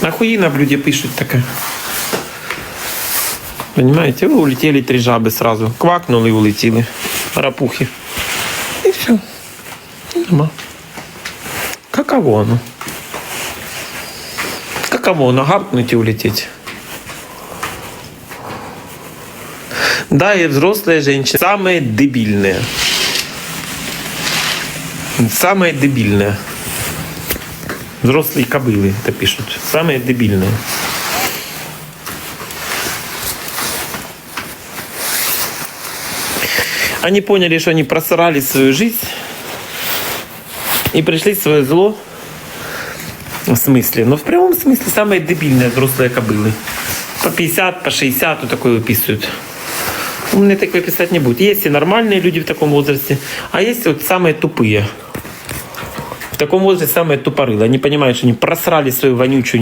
Охуенно в люди пишут такая. Понимаете, вы улетели три жаби сразу. Квакнули и улетели. Рапухи. И все. Нема. Каково оно? Каково оно? Гаркнуть и улететь. Да, и взрослые женщины. Самые дебильные. Самые дебильные. Взрослые кобылы это пишут. Самые дебильные. Они поняли, что они просрали свою жизнь и пришли в свое зло. В смысле? Но в прямом смысле самые дебильные взрослые кобылы. По 50, по 60 вот такое выписывают. Умные такое писать не будут. Есть и нормальные люди в таком возрасте, а есть вот самые тупые. В таком возрасте самые тупорылые. Они понимают, что они просрали свою вонючую